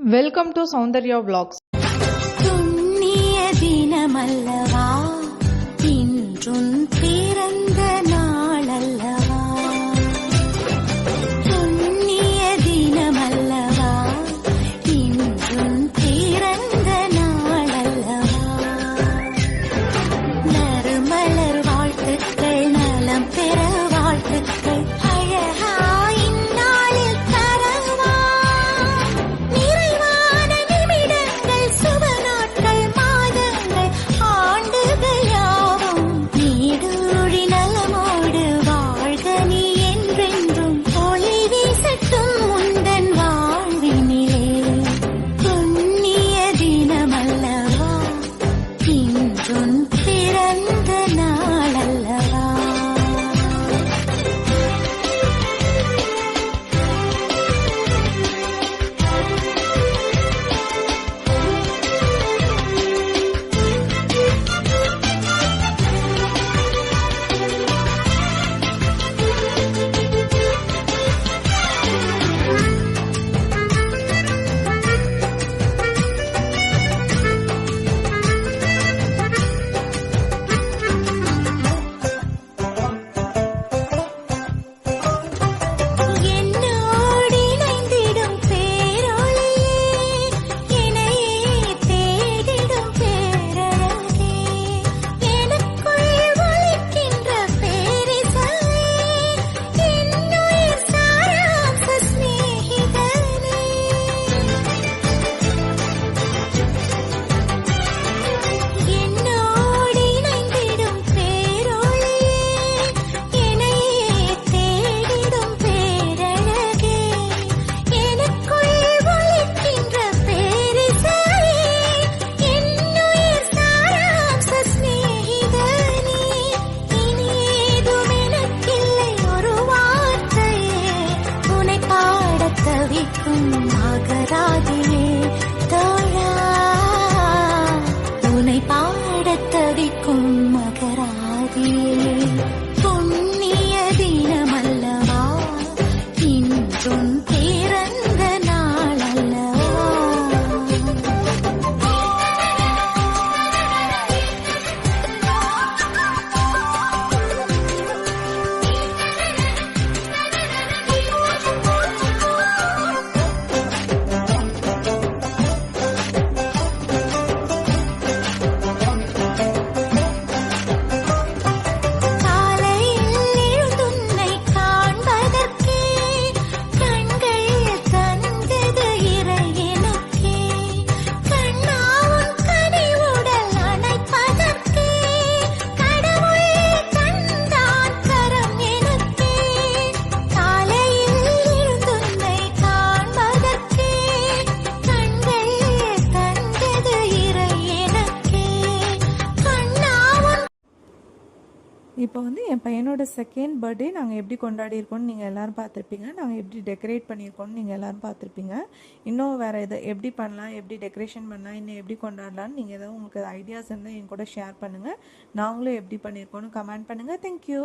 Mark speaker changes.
Speaker 1: Welcome to Soundarya blogs మల్లవా తింటుంటే
Speaker 2: இப்போ வந்து என் பையனோட செகண்ட் பர்த்டே நாங்கள் எப்படி கொண்டாடியிருக்கோம்னு நீங்கள் எல்லோரும் பார்த்துருப்பீங்க. நாங்கள் எப்படி டெக்கரேட் பண்ணியிருக்கோம்னு நீங்கள் எல்லோரும் பார்த்துருப்பீங்க. இன்னும் வேறு எதை எப்படி பண்ணலாம் எப்படி டெக்கரேஷன் பண்ணலாம் இன்னும் எப்படி கொண்டாடலாம்னு நீங்கள் எதாவது உங்களுக்கு ஐடியாஸ் இருந்தால் என் கூட ஷேர் பண்ணுங்கள் நாங்களும் எப்படி பண்ணியிருக்கோன்னு கமெண்ட் பண்ணுங்கள் தேங்க்யூ